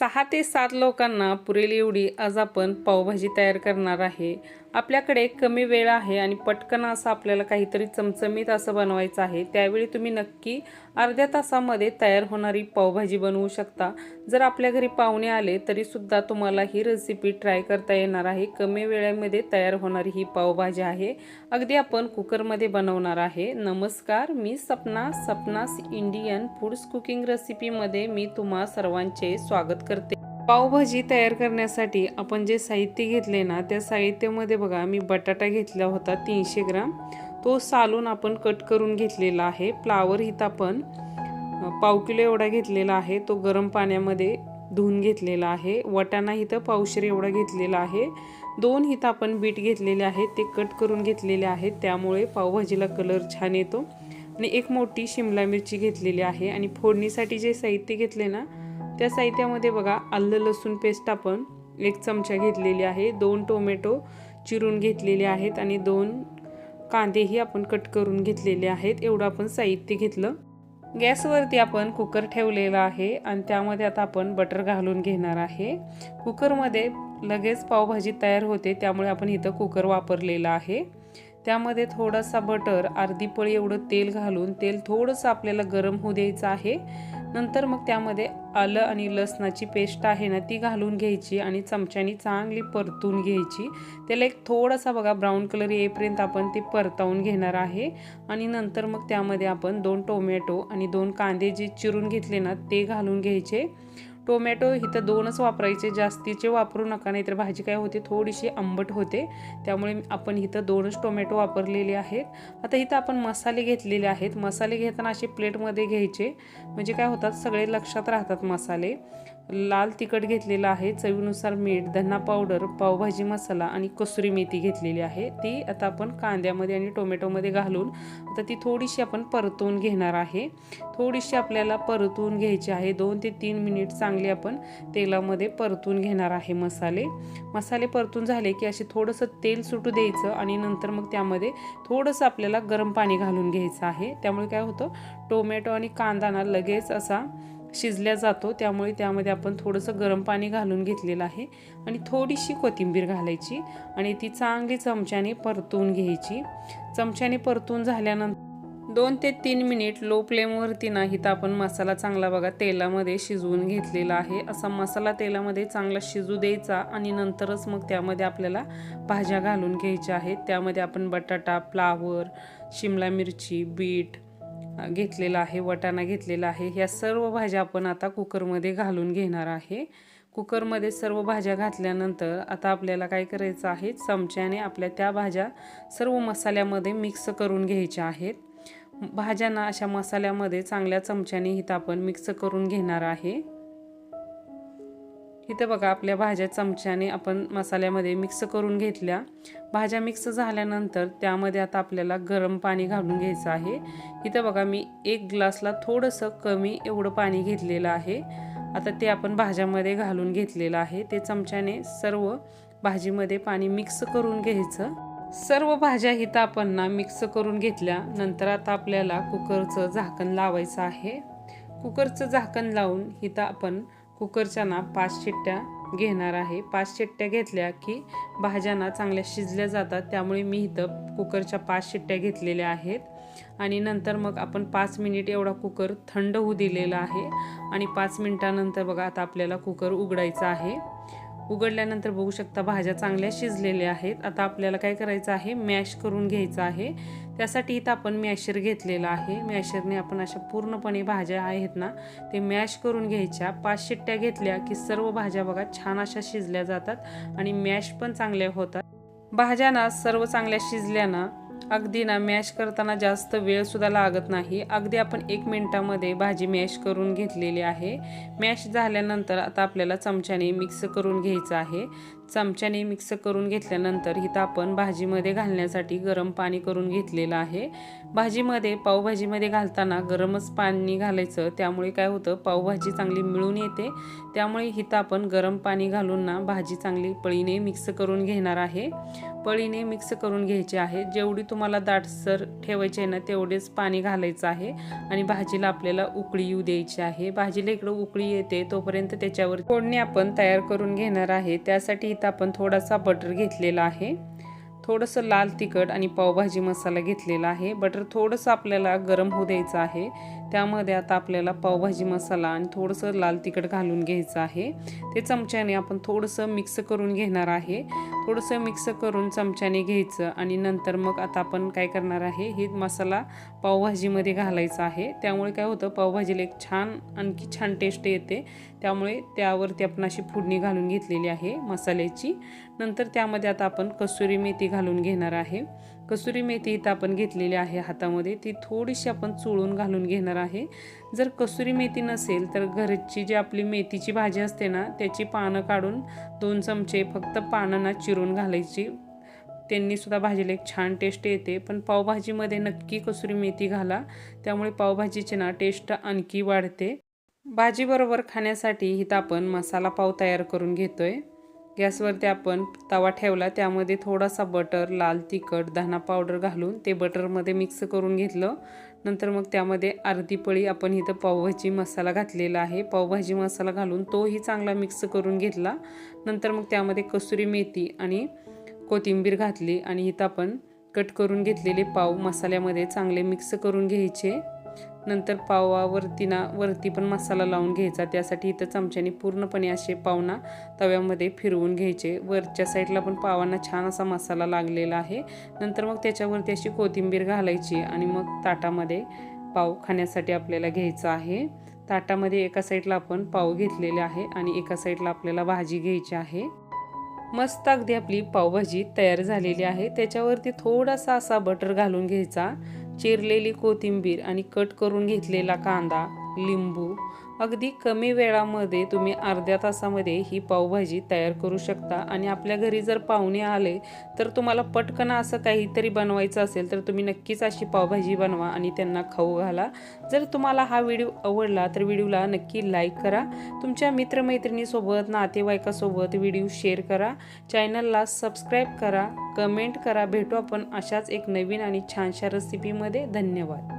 सहा ते सात लोकांना पुरेल एवढी आज आपण पावभाजी तयार करणार आहे. आपल्याकडे कमी वेळ आहे आणि पटकन असं आपल्याला काहीतरी चमचमीत असं बनवायचं आहे त्यावेळी तुम्ही नक्की अर्ध्या तासामध्ये तयार होणारी पावभाजी बनवू शकता. जर आपल्या घरी पाहुणे आले तरीसुद्धा तुम्हाला ही रेसिपी ट्राय करता येणार आहे. कमी वेळेमध्ये तयार होणारी ही पावभाजी आहे. अगदी आपण कुकरमध्ये बनवणार आहे. नमस्कार मी Sapna Sapna's Indian foods cooking रेसिपीमध्ये मी तुम्हा सर्वांचे स्वागत करते. पावभाजी तयार करण्यासाठी आपण जे साहित्य घेतले ना त्या साहित्यामध्ये बघा मी बटाटा घेतला होता तीनशे ग्राम. तो सालून आपण कट करून घेतलेला आहे. फ्लावर हित आपण पाव किलो एवढा घेतलेला आहे. तो गरम पाण्यामध्ये धुवून घेतलेला आहे. वटाणा इथं पावशेर एवढा घेतलेला आहे. दोन हिथं आपण बीट घेतलेले आहेत. ते कट करून घेतलेले आहेत. त्यामुळे पावभाजीला कलर छान येतो. आणि एक मोठी शिमला मिरची घेतलेली आहे. आणि फोडणीसाठी जे साहित्य घेतले ना त्या साहित्यामध्ये बघा आलं लसूण पेस्ट आपण एक चमचा घेतलेली आहे दोन टोमॅटो चिरून घेतलेले आहेत आणि दोन कांदेही आपण कट करून घेतलेले आहेत. एवढं आपण साहित्य घेतलं. गॅसवरती आपण कुकर ठेवलेला आहे आणि त्यामध्ये आता आपण बटर घालून घेणार आहे. कुकरमध्ये लगेच पावभाजी तयार होते त्यामुळे आपण इथं कुकर वापरलेला आहे. त्यामध्ये थोडासा बटर अर्धी पळी एवढं तेल घालून तेल थोडंसं आपल्याला गरम होऊ द्यायचं आहे. नंतर मग त्यामध्ये आलं आणि लसणाची पेस्ट आहे ना ती घालून घ्यायची आणि चमच्यानी चांगली परतून घ्यायची. त्याला एक थोडासा बघा ब्राऊन कलर येईपर्यंत आपण ते परतावून घेणार आहे. आणि नंतर मग त्यामध्ये आपण दोन टोमॅटो आणि दोन कांदे जे चिरून घेतले ना ते घालून घ्यायचे. टोमॅटो इथं दोनच वापरायचे जास्तीचे वापरू नका नाहीतर भाजी काय होते थोडीशी आंबट होते. त्यामुळे आपण इथं दोनच टोमॅटो वापरलेले आहेत. आता इथं आपण मसाले घेतलेले आहेत. मसाले घेताना असे प्लेटमध्ये घ्यायचे. म्हणजे काय होतात सगळे लक्षात राहतात मसाले. लाल तिखट घेतलेलं आहे. चवीनुसार मीठ धना पावडर पावभाजी मसाला आणि कसुरी मेथी घेतलेली आहे. ती आता आपण कांद्यामध्ये आणि टोमॅटोमध्ये घालून आता ती थोडीशी आपण परतवून घेणार आहे. थोडीशी आपल्याला परतवून घ्यायची आहे. दोन ते तीन मिनिट चांगले आपण तेलामध्ये परतून घेणार आहे मसाले. मसाले परतून झाले की असे थोडंसं तेल सुटू द्यायचं आणि नंतर मग त्यामध्ये थोडंसं आपल्याला गरम पाणी घालून घ्यायचं आहे. त्यामुळे काय होतं? टोमॅटो आणि कांदा ना लगेच असा शिजल्या जातो. त्यामुळे त्यामध्ये आपण थोडंसं गरम पाणी घालून घेतलेलं आहे आणि थोडीशी कोथिंबीर घालायची आणि ती चांगली चमच्याने परतून घ्यायची. चमच्याने परतून झाल्यानंतर दोन ते तीन मिनिट लो फ्लेमवरती नाही तर आपण मसाला चांगला बघा तेलामध्ये शिजवून घेतलेला आहे. असा मसाला तेलामध्ये चांगला शिजू द्यायचा आणि नंतरच मग त्यामध्ये आपल्याला भाज्या घालून घ्यायच्या आहेत. त्यामध्ये आपण बटाटा फ्लावर शिमला मिरची बीट घेतलेला आहे वटाणा घेतलेला आहे. ह्या सर्व भाज्या आपण आता कुकरमध्ये घालून घेणार आहे. कुकरमध्ये सर्व भाज्या घातल्यानंतर आता आपल्याला काय करायचं आहे? चमच्याने आपल्या त्या भाज्या सर्व मसाल्यामध्ये मिक्स करून घ्यायच्या आहेत. भाज्यांना अशा मसाल्यामध्ये चांगल्या चमच्याने इथं आपण मिक्स करून घेणार आहे. इथं बघा आपल्या भाज्या चमच्याने आपण मसाल्यामध्ये मिक्स करून घेतल्या. भाज्या मिक्स झाल्यानंतर त्यामध्ये आता आपल्याला गरम पाणी घालून घ्यायचं आहे. इथं बघा मी एक ग्लासला थोडंसं कमी एवढं पाणी घेतलेलं आहे. आता ते आपण भाज्यामध्ये घालून घेतलेलं आहे. ते चमच्याने सर्व भाजीमध्ये पाणी मिक्स करून घ्यायचं. सर्व भाज्या इथं आपण ना मिक्स करून घेतल्या. नंतर आता आपल्याला कुकरचं झाकण लावायचं आहे. कुकरचं झाकण लावून इथं आपण कुकरच्या ना पाच शिट्ट्या घेणार आहे. पाच शिट्ट्या घेतल्या की भाज्यांना चांगल्या शिजल्या जातात. त्यामुळे मी इथं कुकरच्या पाच शिट्ट्या घेतलेल्या आहेत. आणि नंतर मग आपण पाच मिनिट एवढा कुकर थंड होऊ दिलेला आहे. आणि पाच मिनिटानंतर बघा आता आपल्याला कुकर उघडायचा आहे. उघडल्यानंतर बघू शकता भाज्या चांगल्या शिजलेल्या आहेत. आता आपल्याला काय करायचं आहे? मॅश करून घ्यायचं आहे. त्यासाठी इथं आपण मॅशर घेतलेला आहे. मॅशरने आपण अशा पूर्णपणे भाज्या आहेत ना ते मॅश करून घ्यायच्या. पाच शिट्ट्या घेतल्या की सर्व भाज्या बघा छान अशा शिजल्या जातात आणि मॅश पण चांगल्या होतात. भाज्या ना सर्व चांगल्या शिजल्या ना अगदी ना मॅश करताना जास्त वेळसुद्धा लागत नाही. अगदी आपण एक मिनटामध्ये भाजी मॅश करून घेतलेली आहे. मॅश झाल्यानंतर आता आपल्याला चमच्याने मिक्स करून घ्यायचं आहे. चमच्याने मिक्स करून घेतल्यानंतर हिथं आपण भाजीमध्ये घालण्यासाठी गरम पाणी करून घेतलेलं आहे. भाजीमध्ये पावभाजीमध्ये घालताना गरमच पाणी घालायचं. त्यामुळे काय होतं पावभाजी चांगली मिळून येते. त्यामुळे हिथं आपण गरम पाणी घालून ना भाजी चांगली पळीने मिक्स करून घेणार आहे. पळीने मिक्स करून घ्यायचे आहे. जेवढी तुम्हाला दाटसर ठेवायची आहे ना तेवढेच पाणी घालायचं आहे. आणि भाजीला आपल्याला उकळी येऊ द्यायची आहे. भाजीला इकडं उकळी येते तोपर्यंत त्याच्यावर फोडणी आपण तयार करून घेणार आहे. त्यासाठी इथं आपण थोडासा बटर घेतलेला आहे. थोडंसं लाल तिखट आणि पावभाजी मसाला घेतलेला आहे. बटर थोडंसं आपल्याला गरम होऊ द्यायचं आहे. त्यामध्ये आता आपल्याला पावभाजी मसाला आणि थोडंसं लाल तिखट घालून घ्यायचं आहे. ते चमच्याने आपण थोडंसं मिक्स करून घेणार आहे. थोडंसं मिक्स करून चमच्याने घ्यायचं आणि नंतर मग आता आपण काय करणार आहे हे मसाला पावभाजीमध्ये घालायचा आहे. त्यामुळे काय होतं पावभाजीला एक छान आणखी छान टेस्ट येते. त्यामुळे त्यावरती आपण अशी फोडणी घालून घेतलेली आहे मसाल्याची. नंतर त्यामध्ये आता आपण कसुरी मेथी घालून घेणार आहे. कसुरी मेथी इथं आपण घेतलेली आहे हातामध्ये. ती थोडीशी आपण चुळून घालून घेणार आहे. जर कसुरी मेथी नसेल तर घरची जी आपली मेथीची भाजी असते ना त्याची पानं काढून दोन चमचे फक्त पानांना चिरून घालायची. त्यांनी सुद्धा भाजीला एक छान टेस्ट येते. पण पावभाजीमध्ये नक्की कसुरी मेथी घाला. त्यामुळे पावभाजीची ना टेस्ट आणखी वाढते. भाजीबरोबर खाण्यासाठी इथं आपण मसाला पाव तयार करून घेतोय. गॅसवरती आपण तवा ठेवला त्यामध्ये थोडासा बटर लाल तिखट धना पावडर घालून ते बटरमध्ये मिक्स करून घेतलं. नंतर मग त्यामध्ये अर्धी पळी आपण इथं पावभाजी मसाला घातलेला आहे. पावभाजी मसाला घालून तोही चांगला मिक्स करून घेतला. नंतर मग त्यामध्ये कसुरी मेथी आणि कोथिंबीर घातली आणि इथं आपण कट करून घेतलेले पाव मसाल्यामध्ये चांगले मिक्स करून घ्यायचे. नंतर पावावरती ना वरती पण मसाला लावून घ्यायचा. त्यासाठी इथं चमच्याने पूर्णपणे असे पावना तव्यामध्ये फिरवून घ्यायचे. वरच्या साईडला पण पावांना छान असा मसाला लागलेला आहे. नंतर मग त्याच्यावरती अशी कोथिंबीर घालायची आणि मग ताटामध्ये पाव खाण्यासाठी आपल्याला घ्यायचा आहे. ताटामध्ये एका साईडला आपण पाव घेतलेले आहे आणि एका साईडला आपल्याला भाजी घ्यायची आहे. मस्त अगदी आपली पावभाजी तयार झालेली आहे. त्याच्यावरती थोडासा असा बटर घालून घ्यायचा. चिरलेली कोथिंबीर आणि कट करून घेतलेला कांदा. लिंबू. अगदी कमी वेळामध्ये तुम्ही अर्ध्या तासामध्ये ही पावभाजी तयार करू शकता. आणि आपल्या घरी जर पाहुणे आले तर तुम्हाला पटकन असं काहीतरी बनवायचं असेल तर तुम्ही नक्कीच अशी पावभाजी बनवा आणि त्यांना खाऊ घाला. जर तुम्हाला हा व्हिडिओ आवडला तर व्हिडिओला नक्की लाईक करा. तुमच्या मित्रमैत्रिणीसोबत नातेवाईकासोबत व्हिडिओ शेअर करा. चॅनलला सबस्क्राईब करा कमेंट करा. भेटू आपण अशाच एक नवीन आणि छानशा रेसिपीमध्ये धन्यवाद.